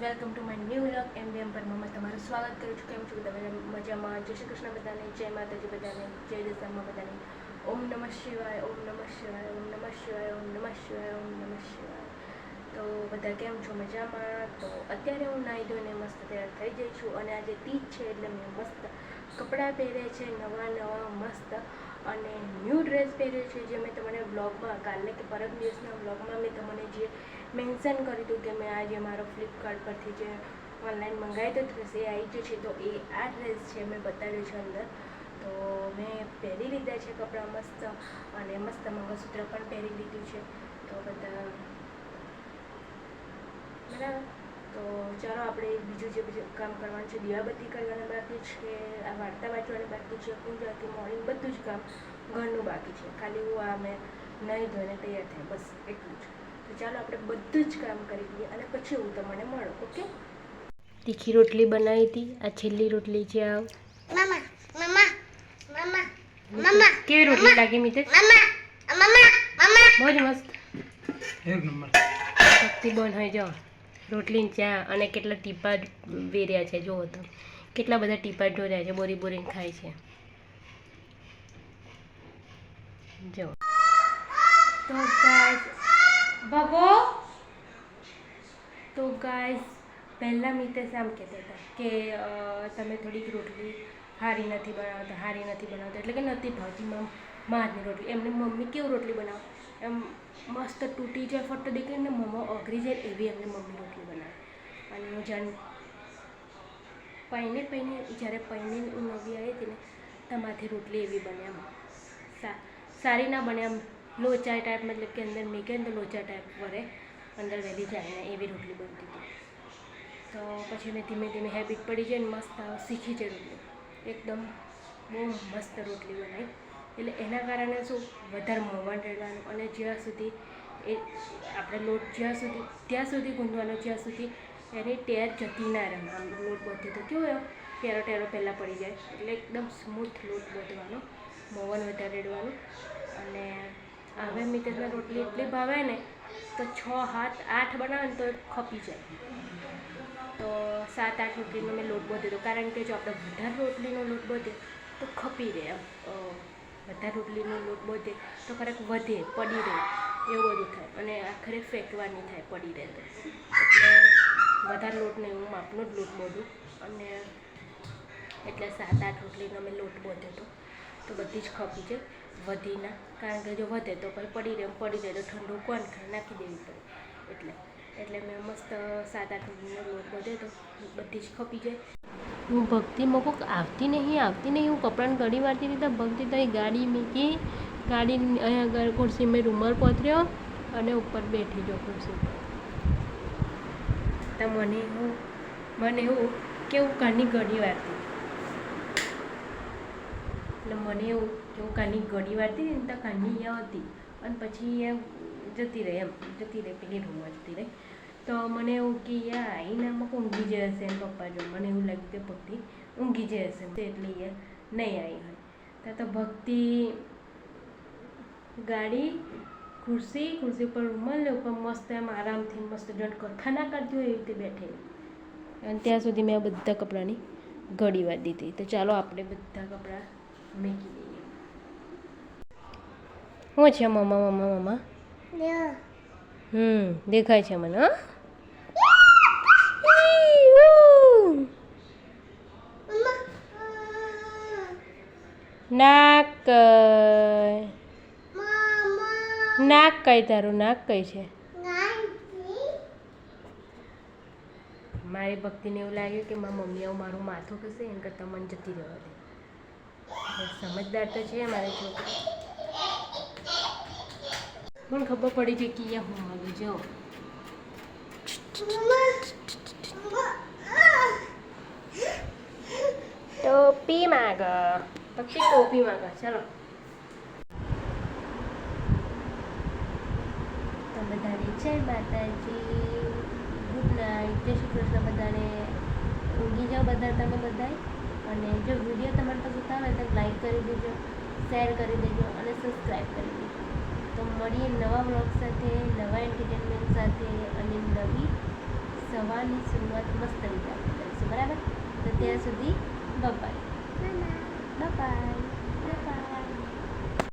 Welcome to my new vlog. એમ બી એમ પર મમ્મા તમારું સ્વાગત કરું છું. કેમ છું બધા મજામાં? જય શ્રી કૃષ્ણ બધાને. જય માતાજી બધાને. જય દશામાં બધાને. ઓમ નમઃ શિવાય, ઓમ નમઃ શિવાય, ઓમ નમઃ શિવાય, ઓમ નમઃ શિવાય, ઓમ નમઃ શિવાય. તો બધા કેમ છો? મજામાં? તો અત્યારે હું નાહી ધોઈને મસ્ત તૈયાર થઈ જઈ છું અને આજે તીજ છે એટલે મેં મસ્ત કપડાં પહેરે છે. નવા નવા મસ્ત અને ન્યૂ ડ્રેસ પહેર્યો છે જે મેં તમને બ્લોગમાં કાલે કે પરમ દિવસના બ્લોગમાં મેં તમને જે મેન્શન કર્યું હતું કે મેં આજે મારો ફ્લિપકાર્ટ પરથી જે ઓનલાઈન મંગાવી તો થશે આવી ગયો છે, તો એ આ ડ્રેસ છે મેં બતાવ્યું છે અંદર. તો મેં પહેરી લીધા છે કપડાં મસ્ત અને મસ્ત મંગળસૂત્ર પણ પહેરી લીધું છે. તો બધા બરાબર? તો ચાલો આપણે બીજું જે બીજું કામ કરવાનું છે દિવાબત્તી કરવાની બાકી છે આ વાર્તા વાંચવાની બાકી છે પૂજાથી મોર્નિંગ બધું જ કામ ઘરનું બાકી છે. ખાલી હું આ મેં નહીં ધોઈને તૈયાર થાય બસ એટલું જ. તો ચાલો આપણે બધું જ કામ કરી દઈએ અને પછી હું તમને મળું ઓકે? તીખી રોટલી બનાવી હતી આ છેલ્લી રોટલી છે આ. મામા મામા મામા મામા કેવી રોટલી લાગી મિત્ર. બહુ જ મસ્ત. એક નંબર. શક્તિ બંધ હોય જાઓ રોટલી ને ચા અને કેટલા ટીપા વેર્યા છે, જુઓ તો. કેટલા બધા ટીપા ઢોર્યા છે, બોરી બોરીને ખાય છે. જો તો ગાઈસ ભગો તો ગાઈસ પહેલાં મિતેશ આમ કહેતા હતા કે તમે થોડીક રોટલી હારી નથી બનાવતા, હારી નથી બનાવતા, એટલે કે નથી ભાવતી મારની રોટલી. એમની મમ્મી કેવું રોટલી બનાવે? એમ મસ્ત તૂટી જાય ફટ દીકરીને ને મમ્મા ઓગળી જાય એવી એમની મમ્મી રોટલી બનાવે. અને હું જાણ પૈને પૈને જ્યારે પૈને હું નવી આવી હતી ને તમારથી રોટલી એવી બને એમ. સારી ના બને એમ. લોચા ટાઈપ મતલબ કે અંદર મીકે તો લોચા ટાઈપ વરે. અંદર વહેલી જાય ને એવી રોટલી બનતી હતી. તો પછી મેં ધીમે ધીમે હેબિટ પડી જાય ને મસ્ત શીખી છે રોટલી. એકદમ બહુ મસ્ત રોટલી બનાવી એટલે એના કારણે શું? વધારે મોવણ રહેવાનું અને જ્યાં સુધી એ આપણે લોટ જ્યાં સુધી, ત્યાં સુધી ગુંદવાનો, જ્યાં સુધી એની ટેર જતી ના રહે. લોટ બધે તો કેવો એમ ટેરો ટેરો પહેલાં પડી જાય. એટલે એકદમ સ્મૂથ લોટ બધવાનો મોવન વધારે રેડવાનું અને હવે મિતેશને રોટલી એટલી ભાવે ને, તો છ હાથ આઠ બનાવે ને તો ખપી જાય. તો સાત, આઠ રોટલીનો મેં લોટ બોધ્યો કારણ કે જો આપણે વધારે રોટલીનો લોટ બધે તો ખપી રહે એમ. વધારે રોટલીનો લોટ બધે, તો ખરેખ વધે, પડી રહે, એવું બધું થાય. અને આખરે ફેંકવાની થાય, પડી રહે તો. એટલે વધારે લોટને હું માપનો જ લોટ બોધું અને એટલે સાત, આઠ રોટલીનો મેં લોટ બોધ્યો હતો. તો બધી જ ખપી છે, વધી ના. કારણ કે જો વધે તો પછી પડી રહે પડી રહે તો ઠંડુ કોણ ખાય? નાખી દેવી પડે. એટલે એટલે મેં મસ્ત સાત, આઠ રોટલીનો લોટ બધ્યો તો બધી જ ખપી જાય. હું ભક્તિ મકો આવતી નહીં આવતી નહીં. હું કપડાને ઘડી વાળતી હતી તો ભક્તિ તો ગાડી મૂકી ગાડી અહીંયા આગળ ખુરશી મેં રૂમર પથર્યો અને ઉપર બેઠી જો ખુરશી તો મને એવું મને એવું કે હું કાની ઘડી વાળતી એટલે મને એવું કે હું કાની ઘડી વાળતી હતી ને તો કાની અહીંયા હતી. અને પછી એ જતી રહે એમ, જતી રહે, પેલી રૂમમાં જતી રહે. તો મને એવું કે યા મક ઊંઘી જ હશે? એમ પપ્પા જો મને એવું લાગ્યું કે ભક્તિ ઊંઘી જ હશે. એટલે એ નહીં આવી હોય. ત્યાં તો ભક્તિ ગાડી ખુરશી ખુરશી ઉપર રૂમાલ ને ઉપર મસ્ત એમ આરામથી મસ્ત જણ કથા ના કરતી હોય એવી રીતે બેઠેલી. અને ત્યાં સુધી મેં બધા કપડાંની ઘડી વાર દીધી. તો ચાલો આપણે બધા કપડાં મેકી દઈએ. શું છે મમ્મા મમ્મા મમ્મા. હમ દેખાય છે મને હા. કઈ નાક કઈ તારું? નાક કઈ છે. મારી ભક્તિને એવું લાગ્યું કે મારા મમ્મી આવું મારું માથું કશે એમ કરતાં મન જતી રહેવા દે. સમજદાર તો છે મારી છોકરી પણ ખબર પડી છે કે અહીંયા હું માગું જાઉં. ટોપી માગ. ભક્તિ કોફી માંગા ચલો. તો બધાને જય માતાજી. Good night. જય શ્રી કૃષ્ણ બધાને. ઊંઘી જાઓ બધા તમે બધાએ અને જો વીડિયો તમારે પસંદ આવે તો લાઈક કરી દેજો શેર કરી દેજો અને સબસ્ક્રાઈબ કરી દેજો. તો મળીએ નવા બ્લોગ સાથે નવા એન્ટરટેનમેન્ટ સાથે અને નવી સવારની શરૂઆત મસ્ત રીતે આપણે કરીશું બરાબર? તો ત્યાં સુધી બબાય 拜拜。